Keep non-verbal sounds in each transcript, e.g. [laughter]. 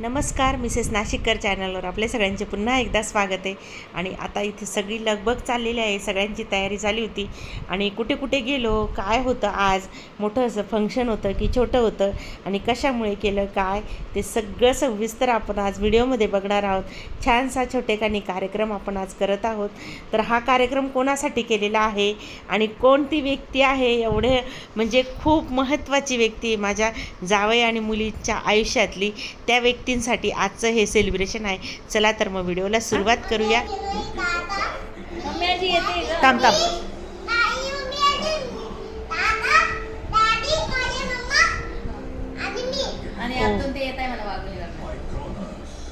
नमस्कार मिसेस नाशिककर चॅनलवर आपल्या सगळ्यांचे पुन्हा एकदा स्वागत आहे. आणि आता इथे सगळी लगबग चाललेली आहे सगळ्यांची तयारी झाली होती. आणि कुठे कुठे गेलो काय होतं आज? मोठं असं फंक्शन होतं की छोटं होतं? आणि कशामुळे केलं काय? ते सगळं सविस्तर आपण आज व्हिडिओमध्ये बघणार आहोत. छानसा छोटेखानी कार्यक्रम आपण आज करत आहोत. तर हा कार्यक्रम कोणासाठी केलेला आहे? आणि कोणती व्यक्ती आहे? एवढे म्हणजे खूप महत्त्वाची व्यक्ती माझ्या जावई आणि मुलीच्या आयुष्यातली. त्या व्यक्ती व्यक्तींसाठी आजचं हे सेलिब्रेशन आहे. चला तर मग व्हिडिओला सुरुवात करूया. थांब थांब.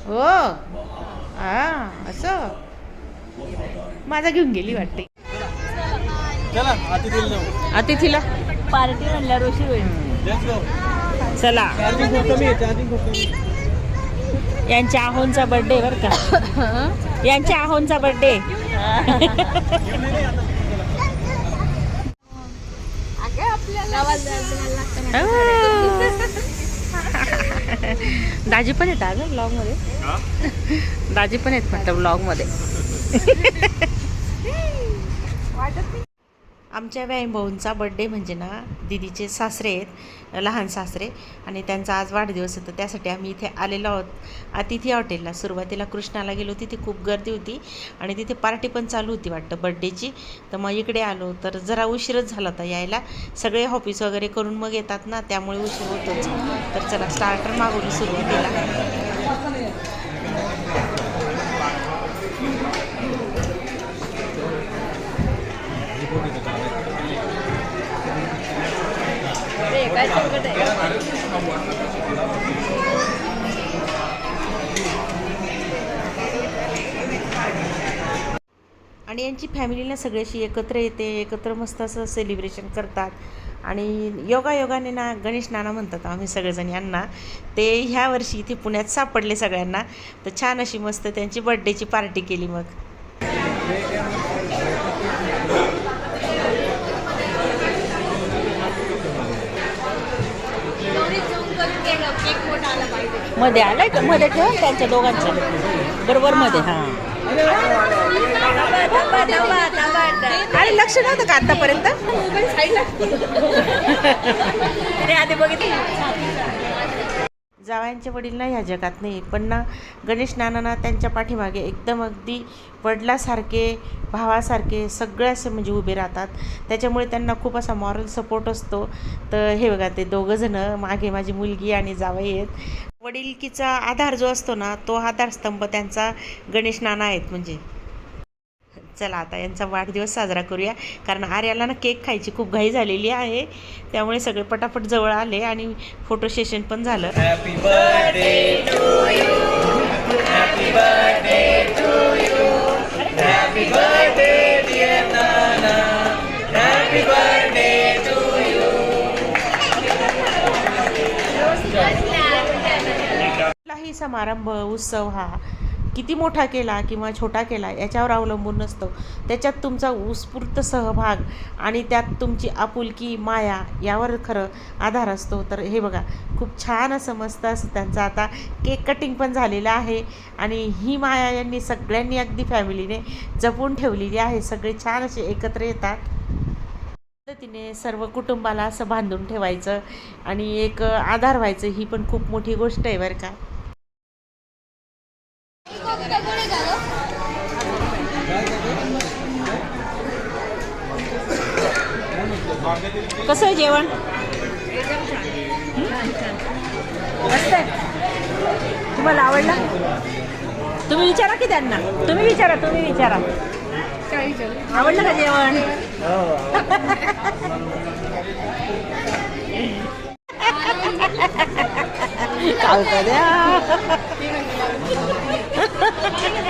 हो. हो. हा असं? माझा घेऊन गेली वाटते. चला अतिथीला जाऊ अतिथीला? पार्टी म्हणल्या होईल. गो चला चार्जिंग खूप कमी आहे चार्जिंग खूप कमी आहे. यांच्या आहोंचा बर्थडे बरं का. यांच्या आहोंचा बर्थडे दाजी पण येतात ना ब्लॉगमध्ये. दाजी पण येत म्हटलं ब्लॉगमध्ये. आमच्या व्यायमभाऊंचा बड्डे म्हणजे ना दिदीचे सासरे आहेत लहान सासरे आणि त्यांचा आज वाढदिवस होता त्यासाठी आम्ही इथे आलेलो आहोत. अतिथी हॉटेलला सुरुवातीला कृष्णाला गेलो तिथे खूप गर्दी होती आणि तिथे पार्टी पण चालू होती वाटतं बड्डेची तर मग इकडे आलो तर जरा उशीरच झाला होता यायला. सगळे ऑफिस वगैरे करून मग येतात ना त्यामुळे उशीर होतोच. तर चला स्टार्टर मागवली सुरुवातीला काय संकट आहे त्यांची यांची फॅमिलीला सगळ्याशी एकत्र येते एकत्र मस्त असं सेलिब्रेशन करतात. आणि योगा योगाने ना गणेश नाना म्हणतात आम्ही सगळेजण यांना ते ह्या वर्षी इथे पुण्यात सापडले सगळ्यांना. तर छान अशी मस्त त्यांची बड्डेची पार्टी केली मग. मध्ये आलाय का? मध्ये ठेव त्यांच्या दोघांचं बरोबर मध्ये हां. अरे लक्ष नव्हतं का आतापर्यंत? आधी बघितलं. जावयांचे वडील ना ह्या जगात नाही पण ना गणेश नानांना त्यांच्या पाठीमागे एकदम अगदी वडिलासारखे भावासारखे सगळे असे म्हणजे उभे राहतात. त्याच्यामुळे त्यांना खूप असा मॉरल सपोर्ट असतो. तर हे बघा ते दोघंजणं मागे माझी मुलगी आणि जावई आहेत. वडिलकीचा आधार जो असतो ना तो आधारस्तंभ त्यांचा गणेश नाना आहेत म्हणजे. चला आता यांचा वाढदिवस साजरा करूया. कारण आर्याला ना केक खायची खूप घाई झालेली आहे. त्यामुळे सगळे पटापट जवळ आले आणि फोटो सेशन पण झालं. Happy समारंभ उत्सव हा किती मोठा केला किंवा छोटा केला याच्यावर अवलंबून नसतो. त्याच्यात तुमचा उत्स्फूर्त सहभाग आणि त्यात तुमची आपुलकी माया यावर खरं आधार असतो. तर हे बघा खूप छान असं मस्त असं त्यांचं आता केक कटिंग पण झालेलं आहे आणि ही माया यांनी सगळ्यांनी अगदी फॅमिलीने जपून ठेवलेली आहे. सगळे छान असे एकत्र येतात. पद्धतीने सर्व कुटुंबाला असं बांधून ठेवायचं आणि एक आधार व्हायचं ही पण खूप मोठी गोष्ट आहे बरं का. कसं आहे जेवण? मस्त आहे. तुम्हाला आवडला? तुम्ही विचारा की त्यांना. तुम्ही विचारा तुम्ही विचारा. आवडलं का जेवण? द्या? [laughs]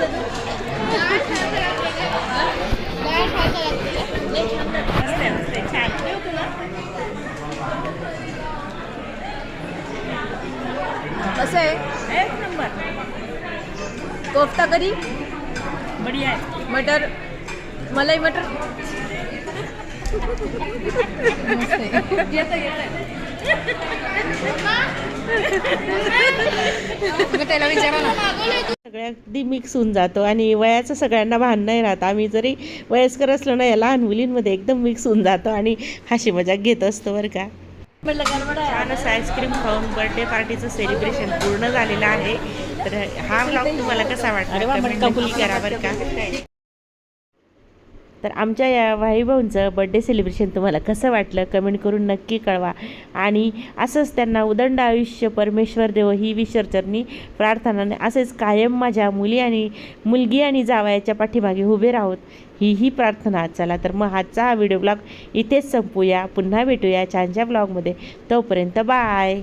कसं आहे? एक नंबर. कोफ्ता करी? बढिया आहे. मटर? मलाई मटर? येतं येतं. मग त्याला विचारा ना. सगळ्या अगदी मिक्स होऊन जातो आणि वयाचं सगळ्यांना भान नाही राहत आम्ही जरी वयस्कर असलो ना या लहान मुलींमध्ये एकदम मिक्स होऊन जातो आणि हाशी मजाक घेत असतो बरं का. म्हटलं गडबड आहे छान असं आईस्क्रीम खाऊन बर्थडे पार्टीचं सेलिब्रेशन पूर्ण झालेलं आहे. तर हा ब्लॉग तुम्हाला कसा वाटला? कमेंट नक्की करा बरं का. तर आमच्या या भाईभाऊंचं बड्डे सेलिब्रेशन तुम्हाला कसं वाटलं कमेंट करून नक्की कळवा. आणि असंच त्यांना उदंड आयुष्य परमेश्वर देव ही विश्वचरणी प्रार्थनाने असेच कायम माझ्या मुली आणि मुलगी आणि जावयाच्या पाठीमागे उभे राहोत. ही ही प्रार्थना. चला तर मग आजचा हा व्हिडिओ ब्लॉग इथेच संपूया. पुन्हा भेटूया छानच्या ब्लॉगमध्ये तोपर्यंत बाय